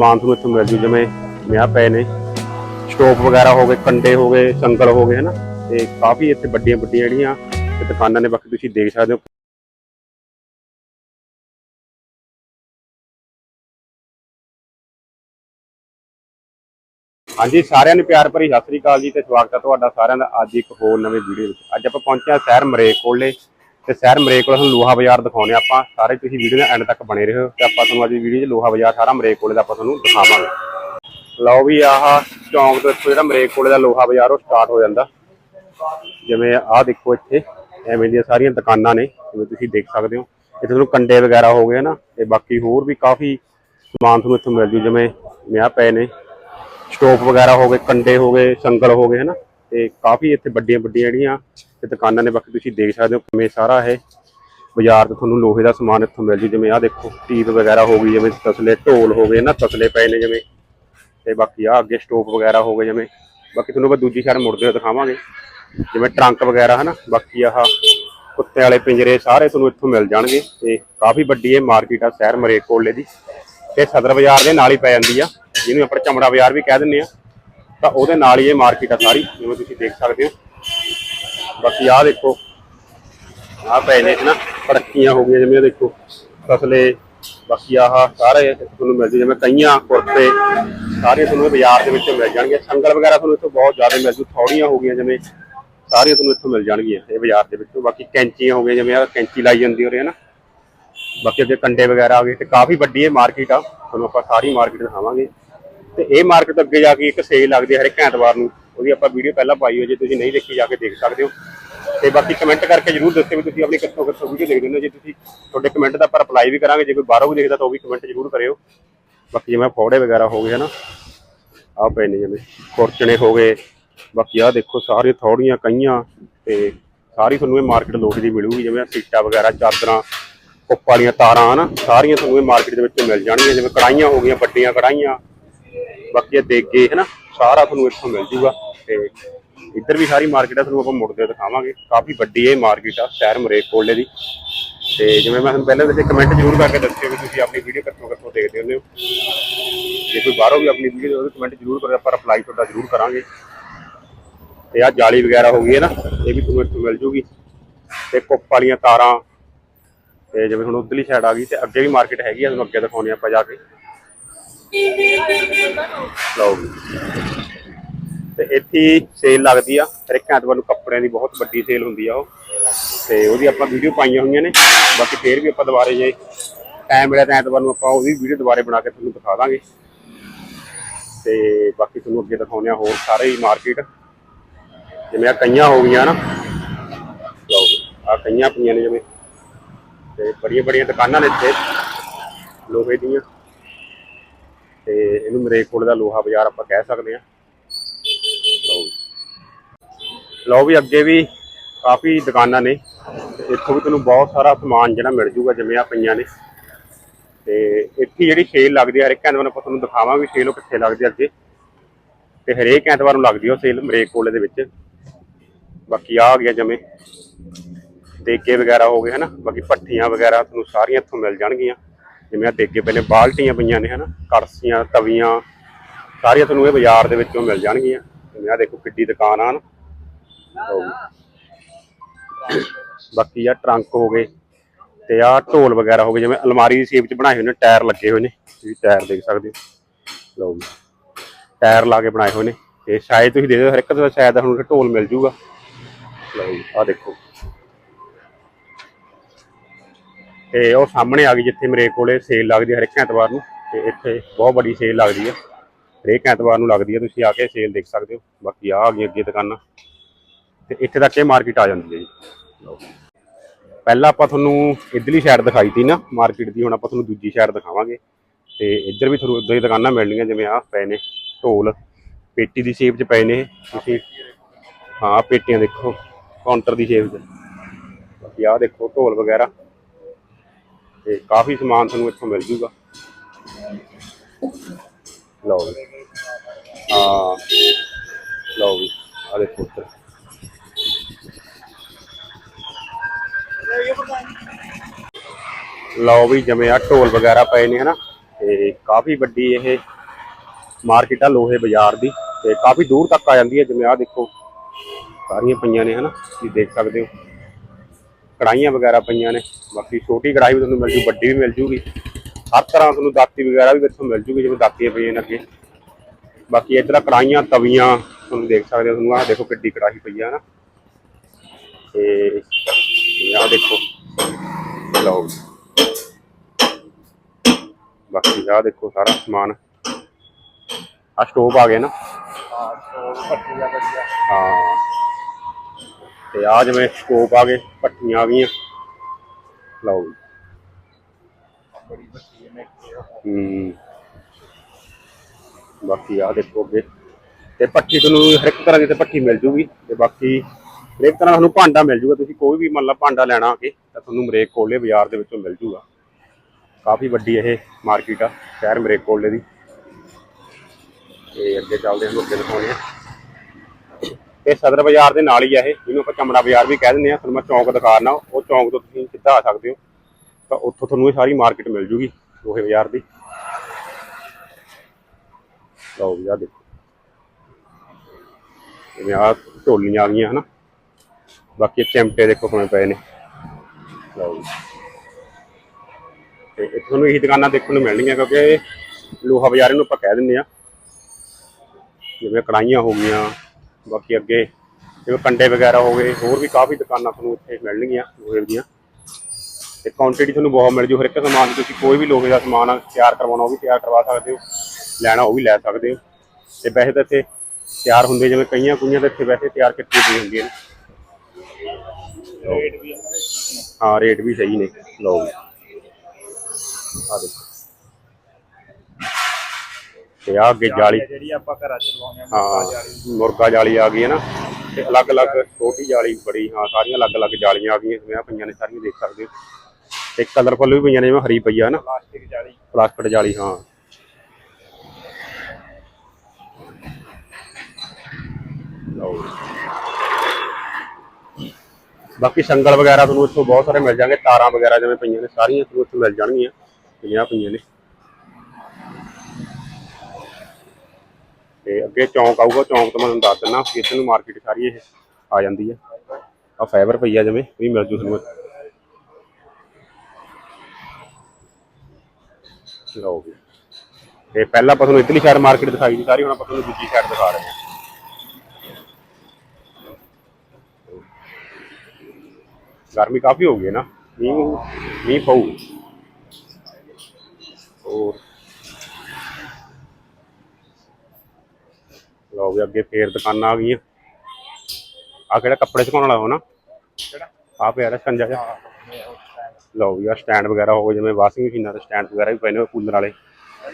ਸਮਾਨ ਤੁਹਾਨੂੰ ਇੱਥੋਂ ਮਿਲ ਜੂ, ਜਿਵੇਂ ਵਿਆਹ ਪਏ ਨੇ। ਸਟੋਪ ਵਗੈਰਾ ਹੋ ਗਏ, ਕੰਡੇ ਹੋ ਗਏ, ਸੰਗਲ ਹੋ ਗਏ, ਹਨਾ? ਤੇ ਕਾਫੀ ਇੱਥੇ ਵੱਡੀਆਂ ਵੱਡੀਆਂ ਜਿਹੜੀਆਂ ਦੁਕਾਨਾਂ ਨੇ, ਬਾਕੀ ਤੁਸੀਂ ਦੇਖ ਸਕਦੇ ਹੋ। ਹਾਂਜੀ, ਸਾਰਿਆਂ ਨੂੰ ਪਿਆਰ ਭਰੀ ਸਤਿ ਸ੍ਰੀ ਅਕਾਲ ਜੀ ਤੇ ਸਵਾਗਤ ਹੈ ਤੁਹਾਡਾ ਸਾਰਿਆਂ ਦਾ ਅੱਜ ਇੱਕ ਹੋਰ ਨਵੇਂ ਵੀਡੀਓ ਵਿੱਚ। ਅੱਜ ਆਪਾਂ ਪਹੁੰਚੇ ਹਾਂ ਸ਼ਹਿਰ ਮਰੇਕ ਤੇ ਸ਼ਹਿਰ ਮਰੇਕ ਕੋਲ ਤੁਹਾਨੂੰ ਲੋਹਾ ਬਾਜ਼ਾਰ ਦਿਖਾਉਣੇ ਆਪਾਂ। ਸਾਰੇ ਤੁਸੀਂ ਵੀਡੀਓ ਦੇ ਐਂਡ ਤੱਕ ਬਣੇ ਰਹੋ ਤੇ ਆਪਾਂ ਤੁਹਾਨੂੰ ਅੱਜ ਵੀਡੀਓ 'ਚ ਲੋਹਾ ਬਾਜ਼ਾਰ ਸਾਰਾ ਮਰੇਕ ਕੋਲੇ ਦਾ ਆਪਾਂ ਤੁਹਾਨੂੰ ਦਿਖਾਵਾਂਗੇ। ਲਓ ਵੀ ਆਹ ਚੌਂਕ ਤੋਂ ਇੱਥੋਂ ਜਿਹੜਾ ਮਰੇਕ ਕੋਲੇ ਦਾ ਲੋਹਾ ਬਾਜ਼ਾਰ ਉਹ ਸਟਾਰਟ ਹੋ ਜਾਂਦਾ। ਜਿਵੇਂ ਆਹ ਦੇਖੋ ਇੱਥੇ, ਐਵੇਂ ਦੀਆਂ ਸਾਰੀਆਂ ਦੁਕਾਨਾਂ ਨੇ, ਜਿਵੇਂ ਤੁਸੀਂ ਦੇਖ ਸਕਦੇ ਹੋ। ਇੱਥੇ ਤੁਹਾਨੂੰ ਕੰਡੇ ਵਗੈਰਾ ਹੋ ਗਏ ਨਾ ਤੇ ਬਾਕੀ ਹੋਰ ਵੀ ਕਾਫੀ ਸਮਾਨ ਤੁਹਾਨੂੰ ਇੱਥੋਂ ਮਿਲ ਜੂ। ਜਿਵੇਂ ਮਿਆ ਪਏ ਨੇ ਸਟੋਪ ਵਗੈਰਾ ਹੋ ਗਏ, ਕੰਡੇ ਹੋ ਗਏ, ਸੰਗਲ ਹੋ ਗਏ ਹਨਾ। ਤੇ ਕਾਫੀ ਇੱਥੇ ਵੱਡੀਆਂ ਵੱਡੀਆਂ ਜਿਹੜੀਆਂ ਤੇ ਦੁਕਾਨਾਂ ਨੇ, ਬਾਕੀ ਤੁਸੀਂ ਦੇਖ ਸਕਦੇ ਹੋ ਕਿਵੇਂ ਸਾਰਾ ਇਹ ਬਾਜ਼ਾਰ ਤੋਂ ਤੁਹਾਨੂੰ ਲੋਹੇ ਦਾ ਸਮਾਨ ਇੱਥੋਂ ਮਿਲ ਜੂ। ਜਿਵੇਂ ਆਹ ਦੇਖੋ ਟੀਪ ਵਗੈਰਾ ਹੋ ਗਈ, ਜਿਵੇਂ ਤਸਲੇ ਢੋਲ ਹੋ ਗਏ ਨਾ ਤਸਲੇ ਪਏ ਨੇ ਜਿਵੇਂ। ਤੇ ਬਾਕੀ ਆ ਅੱਗੇ ਸਟੋਪ ਵਗੈਰਾ ਹੋ ਗਏ ਜਿਵੇਂ। ਬਾਕੀ ਤੁਹਾਨੂੰ ਮੈਂ ਦੂਜੀ ਸਾਈਡ ਮੁੜਦੇ ਹੋਏ ਦਿਖਾਵਾਂਗੇ। ਜਿਵੇਂ ਟਰੰਕ ਵਗੈਰਾ, ਹਨਾ? ਬਾਕੀ ਆਹ ਕੁੱਤੇ ਵਾਲੇ ਪਿੰਜਰੇ ਸਾਰੇ ਤੁਹਾਨੂੰ ਇੱਥੋਂ ਮਿਲ ਜਾਣਗੇ। ਤੇ ਕਾਫੀ ਵੱਡੀ ਇਹ ਮਾਰਕੀਟ ਆ ਸ਼ਹਿਰ ਮਰੇਕ ਕੋਲੇ ਦੀ। ਤੇ ਸਦਰ ਬਾਜ਼ਾਰ ਦੇ ਨਾਲ ਹੀ ਪੈ ਜਾਂਦੀ ਆ। ਜਿਹਨੂੰ ਆਪਾਂ ਚਮੜਾ ਬਾਜ਼ਾਰ ਵੀ ਕਹਿ ਦਿੰਦੇ ਆ। ਤਾਂ ਉਹਦੇ ਨਾਲ ਹੀ ਇਹ ਮਾਰਕੀਟ ਆ ਸਾਰੀ, ਜਿਵੇਂ ਤੁਸੀਂ ਦੇਖ ਸਕਦੇ ਹੋ। ਬਾਕੀ ਆਹ ਦੇਖੋ, ਆਹ ਪਏ ਨੇ ਨਾ ਪੜਕੀਆਂ ਹੋ ਗਈਆਂ, ਜਿਵੇਂ ਆਹ ਦੇਖੋ, ਫਸਲੇ, ਬਾਕੀ ਆਹ ਸਾਰੇ ਤੁਹਾਨੂੰ ਮਿਲ ਜਿਵੇਂ ਕਈਆਂ ਕੁਰਤੇ ਸਾਰੇ ਤੁਹਾਨੂੰ ਇਹ ਬਾਜ਼ਾਰ ਦੇ ਵਿੱਚ ਮਿਲ ਜਾਣਗੇ ਸੰਗਲ ਵਗੈਰਾ ਤੁਹਾਨੂੰ ਇੱਥੋਂ ਬਹੁਤ ਜ਼ਿਆਦਾ ਮਿਲ ਜੂ, ਥੌੜੀਆਂ ਹੋ ਗਈਆਂ, ਜਿਵੇਂ ਸਾਰੀਆਂ ਤੁਹਾਨੂੰ ਇੱਥੋਂ ਮਿਲ ਜਾਣਗੀਆਂ ਇਹ ਬਾਜ਼ਾਰ ਦੇ ਵਿੱਚੋਂ। ਬਾਕੀ ਕੈਂਚੀਆਂ ਹੋ ਗਈਆਂ, ਜਿਵੇਂ ਆਹ ਕੈਂਚੀ ਲਾਈ ਜਾਂਦੀ ਹੋ ਰਹੀ ਹੈ ਨਾ ਬਾਕੀ ਅੱਗੇ ਕੰਡੇ ਵਗੈਰਾ ਆ ਗਏ, ਤੇ ਕਾਫੀ ਵੱਡੀ ਇਹ ਮਾਰਕੀਟ ਆ, ਤੁਹਾਨੂੰ ਆਪਾਂ ਸਾਰੀ ਮਾਰਕੀਟ ਦਿਖਾਵਾਂਗੇ। ਤੇ ਇਹ ਮਾਰਕੀਟ ਅੱਗੇ ਜਾ ਕੇ ਇੱਕ ਸੇਲ ਲੱਗਦੀ ਹੈ ਹਰ ਇੱਕ ਐਤਵਾਰ ਨੂੰ, ਉਹਦੀ ਆਪਾਂ ਵੀਡੀਓ ਪਹਿਲਾਂ ਪਾਈ ਹੋਈ ਜੇ ਤੁਸੀਂ ਨਹੀਂ ਦੇਖੀ ਜਾ ਕੇ ਦੇਖ ਸਕਦੇ ਹੋ। ਤੇ ਬਾਕੀ ਕਮੈਂਟ ਕਰਕੇ ਜਰੂਰ ਦੱਸਿਓ ਵੀ ਤੁਸੀਂ ਆਪਣੀ ਕਿੱਥੋਂ ਕਿੱਥੋਂ ਵੀਡੀਓ ਦੇਖਦੇ ਹੋ, ਜੇ ਤੁਸੀਂ ਤੁਹਾਡੇ ਕਮੈਂਟ ਦਾ ਆਪਾਂ ਰਿਪਲਾਈ ਵੀ ਕਰਾਂਗੇ, ਜੇ ਕੋਈ ਬਾਹਰੋਂ ਵੀ ਦੇਖਦਾ ਤਾਂ ਉਹ ਵੀ ਕਮੈਂਟ ਜਰੂਰ ਕਰਿਓ। ਬਾਕੀ ਜਿਵੇਂ ਫੋੜੇ ਵਗੈਰਾ ਹੋ ਗਏ ਹਨਾ, ਆਹ ਪਏ ਨੇ ਜਿਵੇਂ ਕੁਰਚਣੇ ਹੋ ਗਏ, ਬਾਕੀ ਆਹ ਦੇਖੋ ਸਾਰੇ ਥੋੜੀਆਂ ਕਈਆਂ ਤੇ ਸਾਰੀ ਤੁਹਾਨੂੰ ਇਹ ਮਾਰਕੀਟ ਲੋਹੇ ਦੀ ਮਿਲੂਗੀ, ਜਿਵੇਂ ਸੀਟਾਂ ਵਗੈਰਾ, ਚਾਦਰਾਂ, ਕੁੱਪ ਵਾਲੀਆਂ ਤਾਰਾਂ ਹਨਾ, ਸਾਰੀਆਂ ਤੁਹਾਨੂੰ ਇਹ ਮਾਰਕੀਟ ਦੇ ਵਿੱਚ ਮਿਲ ਜਾਣਗੀਆਂ, ਜਿਵੇਂ ਕੜਾਈਆਂ ਹੋ ਗਈਆਂ, ਵੱਡੀਆਂ ਕੜਾਈਆਂ ਬਾਕੀ ਇਹ ਦੇਗੇ ਹਨਾ, ਸਾਰਾ ਤੁਹਾਨੂੰ ਇੱਥੋਂ ਮਿਲ ਜੂਗਾ ਤੇ ਇੱਧਰ ਵੀ ਸਾਰੀ ਮਾਰਕੀਟ ਆ, ਤੁਹਾਨੂੰ ਆਪਾਂ ਮੁੜਦੇ ਦਿਖਾਵਾਂਗੇ। ਕਾਫੀ ਵੱਡੀ ਇਹ ਮਾਰਕੀਟ ਆ, ਸ਼ਹਿਰ ਮਰੇਕ ਕੋਲੇ ਦੀ। ਤੇ ਜਿਵੇਂ ਮੈਂ ਤੁਹਾਨੂੰ ਪਹਿਲਾਂ ਦੱਸਿਆ ਕਮੈਂਟ ਜ਼ਰੂਰ ਕਰਕੇ ਦੱਸਿਓ ਵੀ ਤੁਸੀਂ ਆਪਣੀ ਵੀਡੀਓ ਕਿੱਥੋਂ ਕਿੱਥੋਂ ਦੇਖਦੇ ਹੁੰਦੇ ਹੋ। ਜੇ ਕੋਈ ਬਾਹਰੋਂ ਵੀ ਆਪਣੀ ਵੀਡੀਓ ਉਹਦੇ ਕਮੈਂਟ ਜ਼ਰੂਰ ਕਰਿਓ, ਆਪਾਂ ਰਿਪਲਾਈ ਤੁਹਾਡਾ ਜ਼ਰੂਰ ਕਰਾਂਗੇ। ਤੇ ਆ ਜਾਲੀ ਵਗੈਰਾ ਹੋ ਗਈ ਹੈ ਨਾ, ਇਹ ਵੀ ਤੁਹਾਨੂੰ ਇੱਥੋਂ ਮਿਲ ਜੂਗੀ। ਤੇ ਕੁੱਪ ਵਾਲੀਆਂ ਤਾਰਾਂ, ਤੇ ਜਿਵੇਂ ਹੁਣ ਉਧਰਲੀ ਸਾਈਡ ਆ ਗਈ, ਤੇ ਅੱਗੇ ਵੀ ਮਾਰਕੀਟ ਹੈਗੀ ਆ, ਤੁਹਾਨੂੰ ਅੱਗੇ ਦਿਖਾਉਣੀ ਆਪਾਂ ਜਾ ਕੇ। ਲਓ ਤੇ ਇੱਥੇ ਸੇਲ ਲੱਗਦੀ ਆ। ਹਰ ਇੱਕ ਐਤਵਾਰ ਨੂੰ ਕੱਪੜਿਆਂ ਦੀ ਬਹੁਤ ਵੱਡੀ ਸੇਲ ਹੁੰਦੀ ਆ ਉਹ। ਤੇ ਉਹਦੀ ਆਪਾਂ ਵੀਡੀਓ ਪਾਈਆਂ ਹੋਈਆਂ ਨੇ। ਬਾਕੀ ਫੇਰ ਵੀ ਆਪਾਂ ਦੁਬਾਰੇ ਜੇ ਟਾਈਮ ਮਿਲਿਆ ਤਾਂ ਐਤਵਾਰ ਨੂੰ ਆਪਾਂ ਉਹਦੀ ਵੀਡੀਓ ਦੁਬਾਰੇ ਬਣਾ ਕੇ ਤੁਹਾਨੂੰ ਦਿਖਾ ਦਾਂਗੇ। ਤੇ ਬਾਕੀ ਤੁਹਾਨੂੰ ਅੱਗੇ ਦਿਖਾਉਂਦੇ ਆ ਹੋਰ ਸਾਰੇ ਹੀ ਮਾਰਕੀਟ ਜਿਵੇਂ ਆ ਕਈਆਂ ਹੋ ਗਈਆਂ ਨਾ। ਲਓ ਆ ਕਈਆਂ ਪਈਆਂ ਨੇ ਜਿਵੇਂ। ਤੇ ਬੜੀਆਂ ਬੜੀਆਂ ਦੁਕਾਨਾਂ ਨੇ ਇੱਥੇ। ਲੋਹੇ ਦੀਆਂ। ਤੇ ਇਹਨੂੰ ਮਰੇਕੋਟ ਦਾ ਲੋਹਾ ਬਾਜ਼ਾਰ ਆਪਾਂ ਕਹਿ ਸਕਦੇ ਹਾਂ। ਲਓ ਲਓ ਵੀ ਅੱਗੇ ਵੀ ਕਾਫੀ ਦੁਕਾਨਾਂ ਨੇ। ਤੇ ਇੱਥੋਂ ਵੀ ਤੁਹਾਨੂੰ ਬਹੁਤ ਸਾਰਾ ਸਮਾਨ ਜਿਹੜਾ ਮਿਲ ਜੂਗਾ, ਜਿਵੇਂ ਆ ਪਈਆਂ ਨੇ। ਤੇ ਇੱਥੇ ਜਿਹੜੀ ਸੇਲ ਲੱਗਦੀ ਹੈ ਹਰੇਕ ਇੱਕ ਐਤਵਾਰ ਨੂੰ ਆਪਾਂ ਤੁਹਾਨੂੰ ਦਿਖਾਵਾਂਗੇ ਸੇਲ ਉਹ ਕਿੱਥੇ ਲੱਗਦੀ ਅੱਗੇ। ਤੇ ਹਰੇਕ ਐਤਵਾਰ ਨੂੰ ਲੱਗਦੀ ਉਹ ਸੇਲ ਮਰੇਕ ਕੋਲੇ ਦੇ ਵਿੱਚ। ਬਾਕੀ ਆ ਗਿਆ ਜਿਵੇਂ ਦੇਗੇ ਵਗੈਰਾ ਹੋ ਗਏ, ਹਨਾ? ਬਾਕੀ ਪੱਠੀਆਂ ਵਗੈਰਾ ਤੁਹਾਨੂੰ ਸਾਰੀਆਂ ਇੱਥੋਂ ਮਿਲ ਜਾਣਗੀਆਂ। ਜਿਵੇਂ ਆ ਦੇਗੇ ਪਏ ਨੇ ਬਾਲਟੀਆਂ ਪਈਆਂ ਨੇ ਹਨਾ ਕੜਸੀਆਂ ਤਵੀਆਂ, ਸਾਰੀਆਂ ਤੁਹਾਨੂੰ ਇਹ ਬਾਜ਼ਾਰ ਦੇ ਵਿੱਚੋਂ ਮਿਲ ਜਾਣਗੀਆਂ। ਜਿਵੇਂ ਆ ਦੇਖੋ ਕਿੱਡੀ ਦੁਕਾਨ ਆ ਬਾਕੀ ਆ ਟਰੰਕ ਹੋ ਗਏ ਤੇ ਆ ਢੋਲ ਵਗੈਰਾ ਹੋ ਗਏ, ਜਿਵੇਂ ਅਲਮਾਰੀ ਦੀ ਸ਼ੇਪ ਚ ਬਣਾਏ ਹੋਏ ਨੇ, ਟਾਇਰ ਲੱਗੇ ਹੋਏ ਨੇ। ਤੁਸੀਂ ਟਾਇਰ ਦੇਖ ਸਕਦੇ ਹੋ। ਲਓ ਜੀ। ਟਾਇਰ ਲਾ ਕੇ ਬਣਾਏ ਹੋਏ ਨੇ। ਤੇ ਸ਼ਾਇਦ ਤੁਸੀਂ ਦੇ ਦਿਓ, ਹਰ ਇੱਕ ਦਾ ਸ਼ਾਇਦ ਤੁਹਾਨੂੰ ਢੋਲ ਮਿਲ ਜੂਗਾ। ਲਓ ਜੀ ਆ ਦੇਖੋ। ਤੇ ਉਹ ਸਾਹਮਣੇ ਆ ਗਈ ਜਿੱਥੇ ਮੇਰੇ ਕੋਲੇ ਸੇਲ ਲੱਗਦੀ ਹੈ ਹਰ ਇੱਕ ਐਤਵਾਰ ਨੂੰ, ਤੇ ਇੱਥੇ ਬਹੁਤ ਵੱਡੀ ਸੇਲ ਲੱਗਦੀ ਹੈ ਹਰੇਕ ਐਤਵਾਰ ਨੂੰ ਲੱਗਦੀ ਹੈ ਤੁਸੀਂ ਆ ਕੇ ਸੇਲ ਦੇਖ ਸਕਦੇ ਹੋ। ਬਾਕੀ ਆ ਆ ਗਈਆਂ ਅੱਗੇ ਦੁਕਾਨਾਂ। ਤੇ ਇੱਥੇ ਤੱਕ ਇਹ ਮਾਰਕੀਟ ਆ ਜਾਂਦੀ ਹੈ ਜੀ। ਪਹਿਲਾਂ ਆਪਾਂ ਤੁਹਾਨੂੰ ਇਧਰਲੀ ਸਾਈਡ ਦਿਖਾਈ ਤੀ ਨਾ ਮਾਰਕੀਟ ਦੀ, ਹੁਣ ਆਪਾਂ ਤੁਹਾਨੂੰ ਦੂਜੀ ਸਾਈਡ ਦਿਖਾਵਾਂਗੇ। ਤੇ ਇੱਧਰ ਵੀ ਤੁਹਾਨੂੰ ਉਦਾਂ ਹੀ ਦੁਕਾਨਾਂ ਮਿਲਣਗੀਆਂ, ਜਿਵੇਂ ਆਹ ਪਏ ਨੇ, ਢੋਲ, ਪੇਟੀ ਦੀ ਸ਼ੇਪ 'ਚ ਪਏ ਨੇ ਤੁਸੀਂ ਹਾਂ ਪੇਟੀਆਂ ਦੇਖੋ ਕਾਊਂਟਰ ਦੀ ਸ਼ੇਪ 'ਚ। ਬਾਕੀ ਆਹ ਦੇਖੋ, ਢੋਲ ਵਗੈਰਾ। ਤੇ ਕਾਫੀ ਸਮਾਨ ਤੁਹਾਨੂੰ ਇੱਥੋਂ ਮਿਲ ਜੂਗਾ। ਲਓ ਜੀ। ਹਾਂ। ਲਓ ਜੀ ਆ ਦੇਖੋ ਉੱਧਰ ਲਓ ਵੀ ਜਿਵੇਂ ਆ ਢੋਲ ਵਗੈਰਾ ਪਏ ਨੇ ਹਨਾ, ਤੇ ਕਾਫੀ ਵੱਡੀ ਇਹ ਮਾਰਕੀਟ ਆ ਲੋਹੇ ਬਾਜ਼ਾਰ ਦੀ, ਤੇ ਕਾਫੀ ਦੂਰ ਤੱਕ ਆ ਜਾਂਦੀ ਹੈ, ਜਿਵੇਂ ਆਹ ਦੇਖੋ, ਸਾਰੀਆਂ ਪਈਆਂ ਨੇ ਹਨਾ, ਤੁਸੀਂ ਦੇਖ ਸਕਦੇ ਹੋ। ਕੜਾਈਆਂ ਵਗੈਰਾ ਪਈਆਂ ਨੇ। ਬਾਕੀ ਛੋਟੀ ਕੜਾਈ ਵੀ ਤੁਹਾਨੂੰ ਮਿਲ ਜੂ ਵੱਡੀ ਵੀ ਮਿਲ ਜੂਗੀ। ਹਰ ਤਰ੍ਹਾਂ ਤੁਹਾਨੂੰ ਦਾਤੀ ਵਗੈਰਾ ਵੀ ਇੱਥੋਂ ਮਿਲ ਜੂਗੀ ਜਿਵੇਂ ਦਾਤੀਆਂ ਪਈਆਂ ਨੇ ਅੱਗੇ। ਬਾਕੀ ਇੱਧਰ ਕੜਾਈਆਂ ਤਵੀਆਂ ਤੁਹਾਨੂੰ ਦੇਖ ਸਕਦੇ ਹੋ ਤੁਹਾਨੂੰ। ਆਹ ਦੇਖੋ ਕਿੱਡੀ ਕੜਾਹੀ ਪਈ ਆ ਨਾ। ਤੇ ਆਹ ਦੇਖੋ। ਲਓ। ਬਾਕੀ ਆਹ ਦੇਖੋ ਸਾਰਾ ਸਮਾਨ। ਆ ਸਟੋਵ ਆ ਗਿਆ ਨਾ। ਹਾਂ ਸਟੋਵ ਭੱਠੀ ਆ ਵਧੀਆ। ਹਾਂ। ਤੇ ਆ ਜਿਵੇਂ ਸਕੋਪ ਆ ਗਏ ਪੱਟੀਆਂ ਆ ਗਈਆਂ। ਲਓ ਹੂੰ। ਬਾਕੀ ਆ ਦੇਖੋ ਅੱਗੇ। ਤੇ ਪੱਟੀ ਤੁਹਾਨੂੰ ਹਰ ਇੱਕ ਤਰ੍ਹਾਂ ਦੀ ਤੇ ਪੱਟੀ ਮਿਲ ਜੂਗੀ। ਤੇ ਬਾਕੀ ਹਰੇਕ ਤਰ੍ਹਾਂ ਦਾ ਤੁਹਾਨੂੰ ਭਾਂਡਾ ਮਿਲ ਜੂਗਾ। ਤੁਸੀਂ ਕੋਈ ਵੀ ਮੰਨ ਲਾ ਭਾਂਡਾ ਲੈਣਾ ਕਿ, ਤਾਂ ਤੁਹਾਨੂੰ ਮਰੇਕ ਕੋਲੇ ਬਾਜ਼ਾਰ ਦੇ ਵਿੱਚੋਂ ਮਿਲ ਜੂਗਾ। ਕਾਫੀ ਵੱਡੀ ਇਹ ਮਾਰਕੀਟ ਆ, ਸ਼ਹਿਰ ਮਰੇਕ ਕੋਲੇ ਦੀ। ਤੇ ਅੱਗੇ ਚੱਲਦੇ ਹਾਂ ਅੱਗੇ ਦਿਖਾਉਂਦੇ ਆ ਤੇ ਸਦਰ ਬਾਜ਼ਾਰ ਦੇ ਨਾਲ ਹੀ ਆ ਇਹ। ਜਿਹਨੂੰ ਆਪਾਂ ਚਮੜਾ ਬਾਜ਼ਾਰ ਵੀ ਕਹਿ ਦਿੰਦੇ ਆ। ਤੁਹਾਨੂੰ ਮੈਂ ਚੌਂਕ ਦੁਕਾਨ ਆ ਉਹ ਚੌਂਕ ਤੋਂ ਤੁਸੀਂ ਸਿੱਧਾ ਆ ਸਕਦੇ ਹੋ। ਤਾਂ ਉੱਥੋਂ ਤੁਹਾਨੂੰ ਇਹ ਸਾਰੀ ਮਾਰਕੀਟ ਮਿਲ ਜੂਗੀ ਲੋਹੇ ਬਾਜ਼ਾਰ ਦੀ। ਲਓ ਵੀ ਆ ਦੇਖੋ। ਜਿਵੇਂ ਆ ਢੋਲੀਆਂ ਆ ਗਈਆਂ, ਹਨਾ। ਬਾਕੀ ਇਹ ਚਿਮਟੇ ਦੇਖੋ ਕਿਵੇਂ ਪਏ ਨੇ। ਲਓ ਜੀ। ਤੇ ਇੱਥੇ ਤੁਹਾਨੂੰ ਇਹੀ ਦੁਕਾਨਾਂ ਦੇਖਣ ਨੂੰ ਮਿਲਣਗੀਆਂ ਕਿਉਂਕਿ ਲੋਹਾ ਬਾਜ਼ਾਰ ਇਹਨੂੰ ਆਪਾਂ ਕਹਿ ਦਿੰਦੇ ਆ। ਜਿਵੇਂ ਕੜਾਈਆਂ ਹੋ ਗਈਆਂ ਬਾਕੀ ਅੱਗੇ ਜਿਵੇਂ ਕੰਡੇ ਵਗੈਰਾ ਹੋ ਗਏ ਹੋਰ ਵੀ ਕਾਫੀ ਦੁਕਾਨਾਂ ਤੁਹਾਨੂੰ ਇੱਥੇ ਮਿਲਣਗੀਆਂ ਲੋਹੇ ਦੀਆਂ ਤੇ ਕੁਆਂਟੀਟੀ ਤੁਹਾਨੂੰ ਬਹੁਤ ਮਿਲ ਜੂ ਹਰ ਇੱਕ ਸਮਾਨ ਦੀ ਤੁਸੀਂ ਕੋਈ ਵੀ ਲੋਹੇ ਦਾ ਸਮਾਨ ਤਿਆਰ ਕਰਵਾਉਣਾ ਉਹ ਵੀ ਤਿਆਰ ਕਰਵਾ ਸਕਦੇ ਹੋ ਲੈਣਾ ਉਹ ਵੀ ਲੈ ਸਕਦੇ ਹੋ। ਤੇ ਵੈਸੇ ਤਾਂ ਇੱਥੇ ਤਿਆਰ ਹੁੰਦੇ ਜਿਵੇਂ ਕਈਆਂ ਕੁਈਆਂ ਤਾਂ ਇੱਥੇ ਵੈਸੇ ਤਿਆਰ ਕੀਤੀਆਂ ਹੋਈਆਂ ਹੁੰਦੀਆਂ ਨੇ। ਰੇਟ ਵੀ ਦੇ ਹਾਂ ਰੇਟ ਵੀ ਸਹੀ ਨੇ ਲਓ। ਆ ਦੇਖੋ। ਤੇ ਆ ਅੱਗੇ ਜਾਲੀ ਜਿਹੜੀ ਆਪਾਂ ਘਰਾਂ ਚ ਲਵਾਉਂਦੇ ਆ ਹਾਂ ਮੁਰਗਾ ਜਾਲੀ ਆ ਗਈ ਹੈ ਨਾ। ਤੇ ਅਲੱਗ-ਅਲੱਗ ਛੋਟੀ ਜਾਲੀ ਬੜੀ ਹਾਂ ਸਾਰੀਆਂ ਅਲੱਗ-ਅਲੱਗ ਜਾਲੀਆਂ ਆ ਗਈਆਂ ਜਿਵੇਂ ਪਈਆਂ ਨੇ ਸਾਰੀਆਂ ਦੇਖ ਸਕਦੇ ਹੋ। ਤੇ ਕਲਰਫੁੱਲ ਵੀ ਪਈਆਂ ਨੇ ਜਿਵੇਂ ਹਰੀ ਪਈ ਆ ਨਾ। ਪਲਾਸਟਿਕ ਜਾਲੀ। ਪਲਾਸਟਿਕ ਜਾਲੀ ਹਾਂ। ਬਾਕੀ ਸੰਗਲ ਵਗੈਰਾ ਤੁਹਾਨੂੰ ਇੱਥੋਂ ਬਹੁਤ ਸਾਰੇ ਮਿਲ ਜਾਣਗੇ ਤਾਰਾਂ ਵਗੈਰਾ ਜਿਵੇਂ ਪਈਆਂ ਨੇ ਸਾਰੀਆਂ ਤੁਹਾਨੂੰ ਇੱਥੋਂ ਮਿਲ ਜਾਣਗੀਆਂ ਪੰਜਾਹ ਪਈਆਂ ਨੇ। ਤੇ ਅੱਗੇ ਚੌਂਕ ਆਊਗਾ, ਚੌਂਕ ਤੋਂ ਮੈਂ ਤੁਹਾਨੂੰ ਦੱਸ ਦਿੰਦਾ ਕਿ ਨੂੰ ਮਾਰਕੀਟ ਸਾਰੀ ਇਹ ਆ ਜਾਂਦੀ ਹੈ ਆ ਫਾਈਬਰ ਪਈ ਆ ਜਿਵੇਂ, ਵੀ ਮਿਲ ਜੂ ਤੁਹਾਨੂੰ ਲਓ ਜੀ। ਤੇ ਪਹਿਲਾਂ ਆਪਾਂ ਤੁਹਾਨੂੰ ਇਤਲੀ ਸ਼ਹਿਰ ਮਾਰਕੀਟ ਦਿਖਾਈ ਸੀ, ਸਾਰੀ ਹੁਣ ਆਪਾਂ ਤੁਹਾਨੂੰ ਦੂਜੀ ਸਾਈਡ ਦਿਖਾ ਰਹੇ ਹਾਂ। ਗਰਮੀ ਕਾਫੀ ਹੋ ਗਈ ਹੈ ਨਾ, ਮੀਂਹ ਮੀਂਹ ਪਊ। ਹੋਰ। ਲਓ ਵੀ ਅੱਗੇ ਫੇਰ ਦੁਕਾਨਾਂ ਆ ਗਈਆਂ। ਆ ਕਿਹੜਾ ਕੱਪੜੇ ਸੁਕਾਉਣ ਵਾਲਾ ਹੋ ਨਾ? ਕਿਹੜਾ? ਆ ਪਿਆ ਸਕੰਜਾ ਜਿਹਾ। ਲਓ ਵੀ ਆ ਸਟੈਂਡ ਵਗੈਰਾ ਹੋ ਗਏ ਜਿਵੇਂ ਵਾਸ਼ਿੰਗ ਮਸ਼ੀਨਾਂ ਦੇ ਸਟੈਂਡ ਵਗੈਰਾ ਵੀ ਪਏ ਨੇ ਕੂਲਰ ਵਾਲੇ।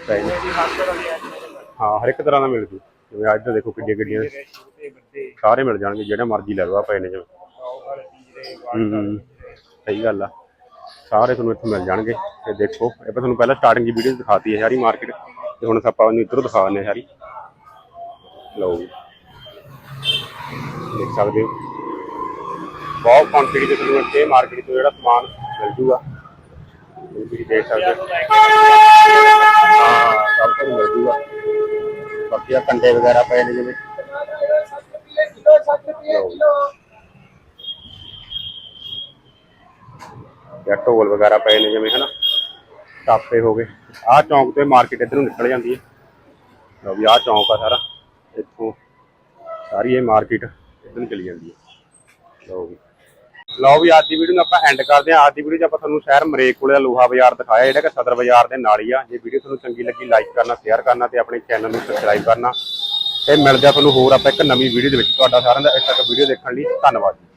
ਪਏ ਨੇ ਹਾਂ ਹਰ ਇੱਕ ਤਰ੍ਹਾਂ ਦਾ ਮਿਲ ਜੂ। ਜਿਵੇਂ ਅੱਜ ਦੇਖੋ ਕਿੱਡੀਆਂ ਕਿੱਡੀਆਂ ਸਾਰੇ ਮਿਲ ਜਾਣਗੇ ਜਿਹੜੇ ਮਰਜ਼ੀ ਲੈ ਲਓ ਆ ਪਏ ਨੇ ਜਿਵੇਂ। ਸਹੀ ਗੱਲ ਆ। ਸਾਰੇ ਤੁਹਾਨੂੰ ਇੱਥੇ ਮਿਲ ਜਾਣਗੇ। ਤੇ ਦੇਖੋ ਇਹ ਤੁਹਾਨੂੰ ਪਹਿਲਾਂ ਸਟਾਰਟਿੰਗ ਦੀ ਵੀਡੀਓ ਦਿਖਾਤੀ ਹੈ ਸਾਰੀ ਮਾਰਕੀਟ ਤੇ ਹੁਣ ਆਪਾਂ ਉਹਨੂੰ ਇੱਧਰੋਂ ਦਿਖਾ ਦਿੰਦੇ ਹਾਂ ਸਾਰੀ ਲਓ ਜੀ। ਦੇਖ ਸਕਦੇ ਹੋ। ਬਹੁਤ ਕੁਆਂਟੀਟੀ ਦੇ ਤੁਹਾਨੂੰ ਇੱਥੇ ਮਾਰਕੀਟ ਤੋਂ ਜਿਹੜਾ ਸਮਾਨ ਮਿਲ ਜੂਗਾ। ਤੁਸੀਂ ਦੇਖ ਸਕਦੇ ਹੋ। ਹਾਂ, ਸਭ ਕੁਝ ਮਿਲ ਜੂਗਾ। ਬਾਕੀ ਆ ਕੰਡੇ ਵਗੈਰਾ ਪਏ ਨੇ ਜਿਵੇਂ। ਜਾਂ। ਢੋਲ ਵਗੈਰਾ ਪਏ ਨੇ ਜਿਵੇਂ, ਹਨਾ। ਟਾਪੇ ਹੋ ਗਏ। ਆਹ ਚੌਂਕ ਤੇ ਮਾਰਕੀਟ ਇੱਧਰ ਨਿਕਲ ਜਾਂਦੀ ਹੈ। ਲਓ ਵੀ ਆਹ ਚੌਂਕ ਆ ਸਾਰਾ। ਸਾਰੀ ਇਹ ਮਾਰਕੀਟ ਇੱਧਰ ਚਲੀ ਜਾਂਦੀ ਹੈ। ਲਓ ਵੀ ਲਓ ਵੀ ਅੱਜ ਦੀ ਵੀਡੀਓ ਨੂੰ ਆਪਾਂ ਐਂਡ ਕਰਦੇ ਹਾਂ। ਅੱਜ ਦੀ ਵੀਡੀਓ 'ਚ ਆਪਾਂ ਤੁਹਾਨੂੰ ਸ਼ਹਿਰ ਮਰੇਕ ਕੋਲੇ ਦਾ ਲੋਹਾ ਬਾਜ਼ਾਰ ਦਿਖਾਇਆ, ਜਿਹੜਾ ਕਿ ਸਦਰ ਬਾਜ਼ਾਰ ਦੇ ਨਾਲ ਹੀ ਆ। ਜੇ ਵੀਡੀਓ ਤੁਹਾਨੂੰ ਚੰਗੀ ਲੱਗੀ ਲਾਈਕ ਕਰਨਾ ਸ਼ੇਅਰ ਕਰਨਾ ਤੇ ਆਪਣੇ ਚੈਨਲ ਨੂੰ ਸਬਸਕ੍ਰਾਈਬ ਕਰਨਾ। ਤੇ ਮਿਲਦੇ ਆ ਤੁਹਾਨੂੰ ਹੋਰ ਆਪਾਂ ਇੱਕ ਨਵੀਂ ਵੀਡੀਓ ਦੇ ਵਿੱਚ। ਤੁਹਾਡਾ ਸਾਰਿਆਂ ਦਾ ਇਸ ਤੱਕ ਵੀਡੀਓ ਦੇਖਣ ਲਈ ਧੰਨਵਾਦ ਜੀ।